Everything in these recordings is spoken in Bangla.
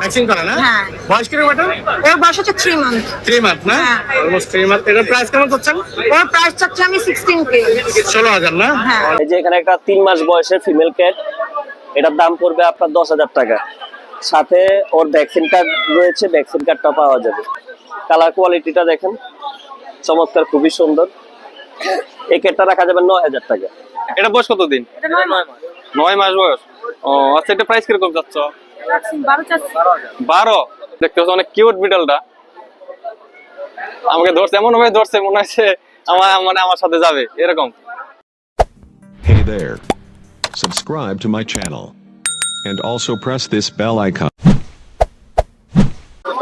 ভ্যাকসিন করা না? হ্যাঁ। বয়স কীরকম এটা? ওর বয়স হচ্ছে থ্রি মান্থ থ্রি মান্থ না। অলমোস্ট থ্রি মান্থ এটার প্রাইস কেমন করছেন ওর প্রাইস চাচ্ছি আমি সিক্সটিন কে ষোলো হাজার না? হ্যাঁ। এই যে এখানে একটা তিন মাস বয়সের ফিমেল ক্যাট এটার দাম পড়বে আপনার দশ হাজার টাকা। সাথে ওর ভ্যাকসিন কার্ড রয়েছে ভ্যাকসিন কার্ডটা পাওয়া যাবে। কালার কোয়ালিটিটা দেখেন চমৎকার খুবই সুন্দর। এই ক্যাটটা রাখা যাবে নয় হাজার টাকা। এটা বয়স কত দিন নয় মাস। বয়স। ও আচ্ছা এটা প্রাইস কীরকম যাচ্ছ বারো দেখতে হচ্ছে অনেক কিউট বিড়ালটা আমাকে ধরছে এমন ভাবে ধরছে মনে হচ্ছে আমার মানে আমার সাথে যাবে এরকম। Hey there. Subscribe to my channel. And also press this bell icon.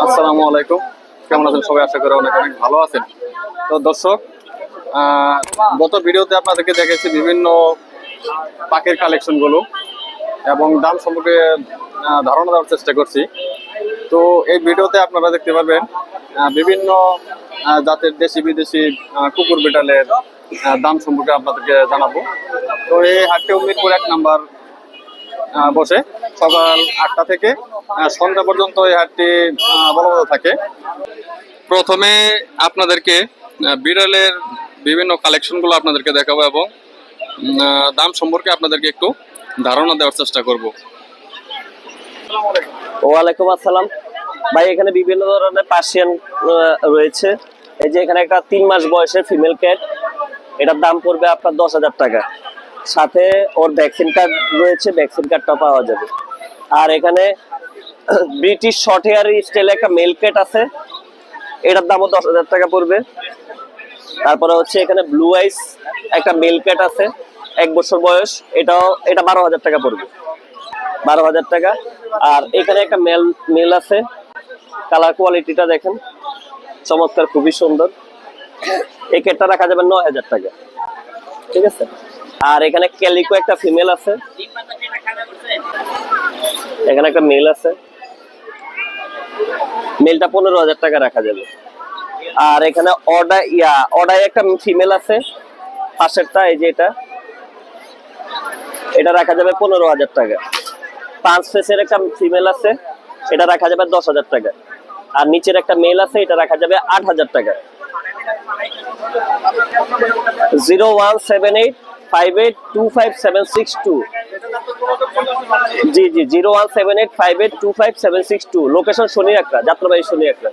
আসসালামু আলাইকুম। কেমন আছেন? সবাই আশা করি অনেক অনেক ভালো আছেন। তো দর্শক আহ, গত ভিডিওতে আপনাদেরকে দেখেছি বিভিন্ন পাখির কালেকশনগুলো। এবং দাম সম্পর্কে ধারণা দেওয়ার চেষ্টা করছি। তো এই ভিডিওতে আপনারা দেখতে পারবেন বিভিন্ন জাতের দেশি বিদেশি কুকুর বিড়ালের দাম সম্পর্কে আপনাদেরকে জানাব। তো এই হাটটি মিরপুর এক নাম্বার বসে। সকাল আটটা থেকে সন্ধ্যা পর্যন্ত এই হাটটি আহ, থাকে। প্রথমে আপনাদেরকে বিড়ালের বিভিন্ন কালেকশনগুলো আপনাদেরকে দেখাবো এবং দাম সম্পর্কে আপনাদেরকে একটু ধারণা দেওয়ার চেষ্টা করব। ওয়ালাইকুম আসসালাম। ভাই, এখানে বিভিন্ন ধরনের পার্সিয়ান রয়েছে। এই যে এখানে একটা তিন মাস বয়সের ফিমেল ক্যাট এটার দাম পড়বে আপনার দশ হাজার টাকা। সাথে ওর ভ্যাকসিন কার্ড রয়েছে ভ্যাকসিন কার্ডটা পাওয়া যাবে। আর এখানে ব্রিটিশ শর্ট হেয়ার স্টাইলে একটা মেল ক্যাট আছে। এটার দামও দশ হাজার টাকা পড়বে। তারপরে হচ্ছে এখানে ব্লু আইস একটা মেল ক্যাট আছে। এক বছর বয়স। এটাও, এটা বারো হাজার টাকা পড়বে। বারো হাজার টাকা। আর এখানে একটা মেল মেল আছে। কালার কোয়ালিটিটা দেখেন। চমৎকার, খুবই সুন্দর। এই কেটটা রাখা যাবে নয় হাজার টাকা। ঠিক আছে? আর এখানে ক্যালিকো একটা ফিমেল আছে। এখানে একটা মেল আছে। মেলটা পনেরো হাজার টাকা রাখা যাবে। আর এখানে অর্ডার ইয়া অর্ডার একটা ফিমেল আছে। পাশেরটা, এই যে এটা। এটা রাখা যাবে পনেরো হাজার টাকা। পাঁচ ফেসের একটা ফিমেল আছে, এটা রাখা যাবে দশ হাজার টাকা আর নিচের একটা মেল আছে, এটা রাখা যাবে আট হাজার টাকা zero one seven eight five eight two five seven six two. জি জি, zero one seven eight five eight two five seven six two. Location শনি একটা যাত্রাবাড়ি শনি একটা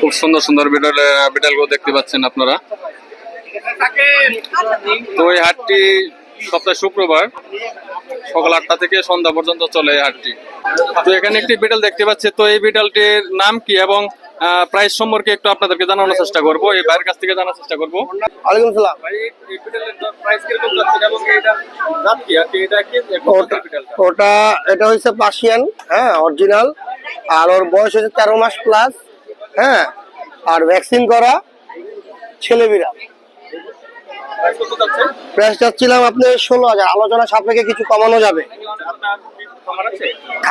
খুব সুন্দর সুন্দর বিড়াল বিড়ালগুলো দেখতে পাচ্ছেন আপনারা। তো এই হাটটি সপ্তাহে শুক্রবার সকাল আটটা থেকে সন্ধ্যা পর্যন্ত চলে এই হাটটি। তো এখানে একটি বিড়াল দেখতে পাচ্ছি। তো এই বিড়ালটির নাম কি এবং প্রাইস সম্পর্কে একটু আপনাদেরকে জানানোর চেষ্টা করব। এই ভাইয়ের কাছ থেকে জানার চেষ্টা করব। ওয়ালাইকুম সালাম। ভাই এই বিড়ালের প্রাইস কীরকম যাচ্ছে এবং এটা জাত কি? আর এটা কি ওটা এটা হচ্ছে পার্সিয়ান হ্যাঁ অরিজিনাল আর ওর বয়স হচ্ছে তেরো মাস প্লাস হ্যাঁ। আর ভ্যাকসিন করা ছেলে বিড়াল। প্রাইস চাচ্ছিলাম আপনি ষোলো হাজার। আলোচনা সাপেক্ষে কিছু কমানো যাবে। আপনার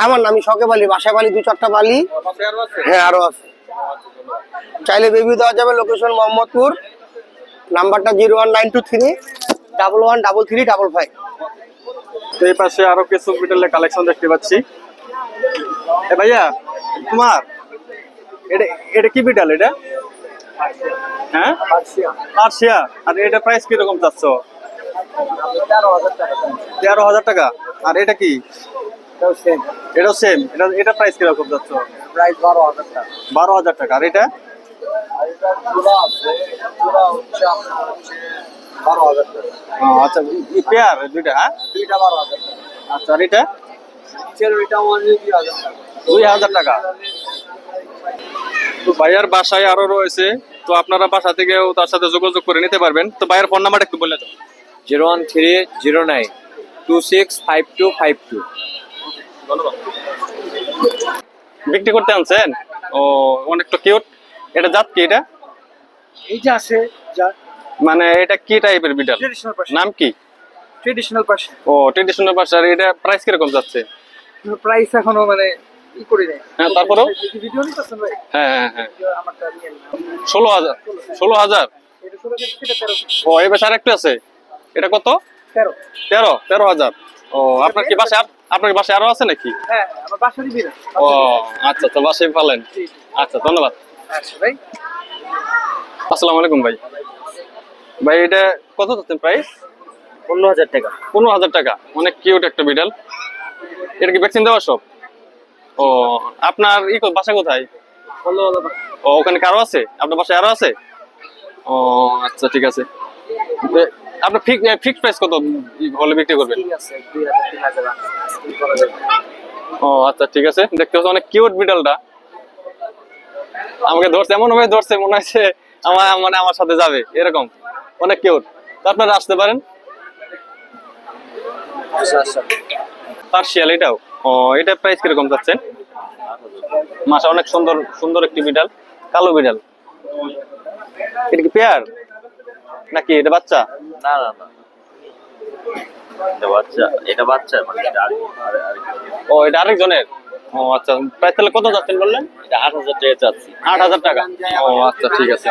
আমার না, আমি শখে পালি, বাসায় পালি, দু চারটা আছে হ্যাঁ আরও আছে। চাইলে বেবি দেওয়া যাবে লোকেশন মোহাম্মদপুর। নাম্বারটা zero one nine two three, double one double three double five. তো এই পাশে আরও কিছু বিটেলের কালেকশন দেখতে পাচ্ছি। এ ভাইয়া, তোমার? এটা এটা কি বিটাল এটা? হ্যাঁ? পার্সিয়া। আর এটা প্রাইস কীরকম চাচ্ছ? তেরো হাজার টাকা। আর এটা কি? এটাও সেম এটা এটা প্রাইস কীরকম যাচ্ছ প্রাইস বারো হাজার টাকা। বারো হাজার টাকা। আর এটা? বারো হাজার টাকা। আচ্ছা পেয়ার দুইটা হ্যাঁ? দুইটা বারো হাজার টাকা। আচ্ছা আর এটা? দুই হাজার টাকা। তো ভাইয়ার বাসায় আরও রয়েছে। তো আপনারা বাসা থেকেও তার সাথে যোগাযোগ করে নিতে পারবেন। তো ভাইয়ের ফোন নাম্বারটা একটু বলে দাও। Zero one three zero nine two six five two five two. ধন্যবাদ বিক্রি করতে আনছেন? ও অনেক তো কিউট এটা জাত কি এটা? এই যে আছে যা। মানে এটা কি টাইপের বিড়াল? ট্রেডিশনাল পাশে নাম কি? ট্রেডিশনাল পাশে ও ট্রেডিশনাল ভাষা আর এটা প্রাইস কীরকম যাচ্ছে? প্রাইস এখনও মানে ই করি নাই হ্যাঁ তারপরেও? ভিডিও নিতেছেন ভাই? হ্যাঁ হ্যাঁ হ্যাঁ। ষোলো হাজার ষোলো হাজার? ও এই একটু আছে। এটা কত? তেরো। তেরো তেরো হাজার। ও আপনার কি বাসায় আপনার বাসায় আরও আছে নাকি? হ্যাঁ আমার বাসারই বিনা ও আচ্ছা আচ্ছা বাসায় পালেন। আচ্ছা ধন্যবাদ। আচ্ছা ভাই। আসসালামু আলাইকুম ভাই। ভাই এটা কত যাচ্ছেন প্রাইস পনেরো হাজার টাকা। পনেরো হাজার টাকা। অনেক কিউট একটা বিড়াল। এটা কি ভ্যাকসিন দেওয়া সব? ও আপনার ই বাসা কোথায়? ও ওখানে কারও আছে? আপনার বাসায় আরও আছে? ও আচ্ছা ঠিক আছে। আপনার ফিক্স প্রাইস কত হলে বিক্রি করবেন? ও আচ্ছা ঠিক আছে। দেখতে হচ্ছে অনেক কিউট বিড়ালটা আমাকে ধরছে এমন ভাবে ধরছে মনে হচ্ছে আমার মানে আমার সাথে যাবে এরকম। অনেক কিউট আপনারা আসতে পারেন। পার্সিয়াল এটাও। ও এটা প্রাইস কীরকম যাচ্ছেন মাসা অনেক সুন্দর সুন্দর একটি বিড়াল কালো বিড়াল। এটা কি পেয়ার নাকি এটা বাচ্চা? না না না। এটা বাচ্চা এটা বাচ্চা মানে এটা আরেক- ও এটা আরেকজনের? ও আচ্ছা প্রাইস তাহলে কত যাচ্ছেন বললেন? এটা আট হাজার টাকা চাচ্ছি। আট হাজার টাকা। ও আচ্ছা ঠিক আছে।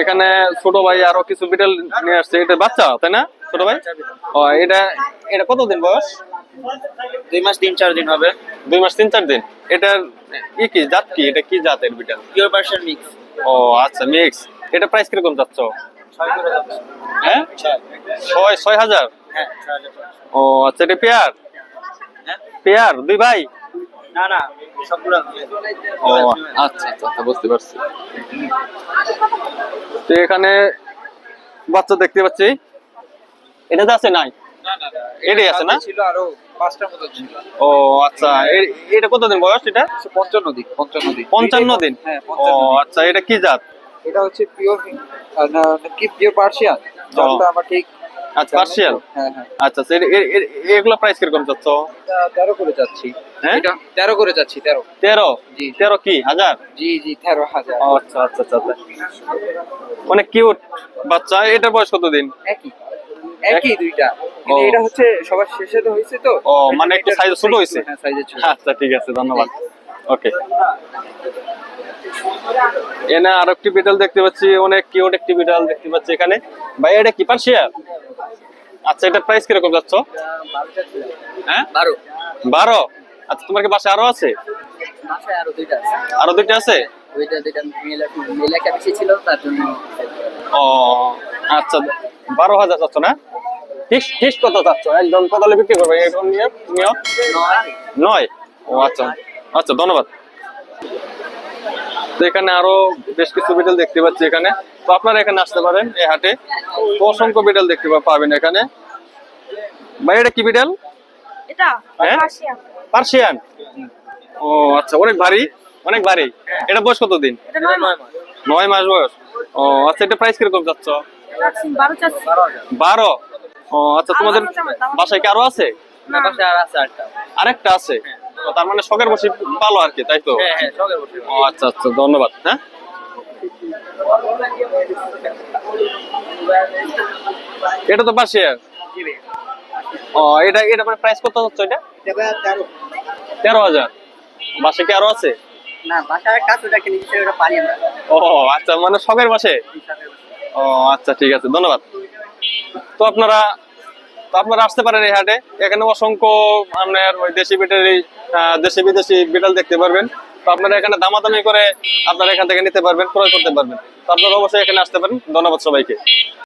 এখানে ছোট ভাই আরও কিছু বিড়াল নিয়ে আসছে। এটা বাচ্চা তাই না? ছোট ভাই? ও এটা এটা কতদিন বয়স? দুই মাস তিন চার দিন হবে। দুই মাস তিন চার দিন? এটার ই কি জাত কি? এটা কি জাতের বিড়াল? পিওর পার্সেন্ট মিক্স ও আচ্ছা মিক্স এটা প্রাইস কীরকম যাচ্ছ হ্যাঁ? ছয় ছয় হাজার? হ্যাঁ ও আচ্ছা এটা পেয়ার? পেয়ার দুই ভাই? না না সবগুলো ও আচ্ছা আচ্ছা আচ্ছা বুঝতে পারছি। তো এখানে বাচ্চা দেখতে পাচ্ছি। এটা তো আছে নাই? এটাই আছে না? ছিল আরও পাঁচটার মতো ছিল। ও আচ্ছা এটা কতদিন বয়স এটা? পঞ্চান্ন দিন পঞ্চান্ন দিন। পঞ্চান্ন দিন? হ্যাঁ ও আচ্ছা এটা কি জাত? এটা হচ্ছে পিওর কি পিওর পার্সিয়ান জাতটা আমার ঠিক আচ্ছা পার্সিয়াল হ্যাঁ হ্যাঁ। আচ্ছা এ- এগুলো প্রাইস কীরকম তেরো করে যাচ্ছি। হ্যাঁ? তেরো করে যাচ্ছি তেরো। তেরো? জি। তেরো কি হাজার? জি জি তেরো হাজার। আচ্ছা আচ্ছা আচ্ছা আচ্ছা। অনেক কিউট বাচ্চা এটার বয়স কতদিন? একই। একই দুইটা। কিন্তু এটা হচ্ছে সবার শেষে তো হয়েছে তো। ও, মানে একটু size ছোট হয়েছে? হ্যাঁ সাইজে ছোট। আচ্ছা ঠিক আছে ধন্যবাদ। ওকে এনে আর একটি বিড়াল দেখতে পাচ্ছি অনেক কিউট একটি বিড়াল দেখতে পাচ্ছি এখানে। ভাই এটা কি পার্সিয়া? আচ্ছা এটা প্রাইস কীরকম যাচ্ছ? হ্যাঁ? বারো। বারো? আচ্ছা তোমার কি বাসায় আরও আছে? আরও দুইটা আছে। আরও দুইটা আছে? ওইটা দুইটা মেলা মেলা একটা ছিল তার জন্য ও আচ্ছা বারো হাজার চাচ্ছ না? ঠিক ঠিক কত চাচ্ছ? একদম কত হলে বিক্রি করবে? একদম নিয়ে নিয়ে নয়। ও আচ্ছা। আচ্ছা ধন্যবাদ। তো এখানে আরও বেশ কিছু বিড়াল দেখতে পাচ্ছি এখানে। তো আপনারা এখানে আসতে পারেন এই হাটে। তো অসংখ্য বিড়াল দেখতে পাবেন এখানে। ভাই এটা কি বিড়াল? এটা হ্যাঁ? পার্সিয়ান। ও আচ্ছা অনেক ভারী? অনেক ভারী? এটা বয়স কত দিন নয় মাস। বয়স। ও আচ্ছা এটা প্রাইস কীরকম যাচ্ছ বারো? ও আচ্ছা তোমাদের বাসায় কি আরও আছে? না বাসে আর আছে আটটা আরেকটা আছে? ও, তার মানে শখের বসে ভালো আর কি তাই তো? হ্যাঁ হ্যাঁ সঙ্গে বসে ও আচ্ছা আচ্ছা ধন্যবাদ হ্যাঁ? এটা তো পার্সিয়ার ও এটা এটা মানে প্রাইস কত হচ্ছে এটা তেরো হাজার বাসে কি আরও আছে? না বাসার কাছে দেখে নিজে ওটা পারি আমরা ও আচ্ছা মানে শখের বাসে। ও আচ্ছা ঠিক আছে ধন্যবাদ। তো আপনারা আপনারা আসতে পারেন এই হাটে। এখানে অসংখ্য আপনার ওই দেশি বিটারি দেশি বিদেশি বিটাল দেখতে পারবেন। তো আপনারা এখানে দামাদামি করে আপনারা এখান থেকে নিতে পারবেন, ক্রয় করতে পারবেন। তো আপনারা অবশ্যই এখানে আসতে পারেন। ধন্যবাদ সবাইকে।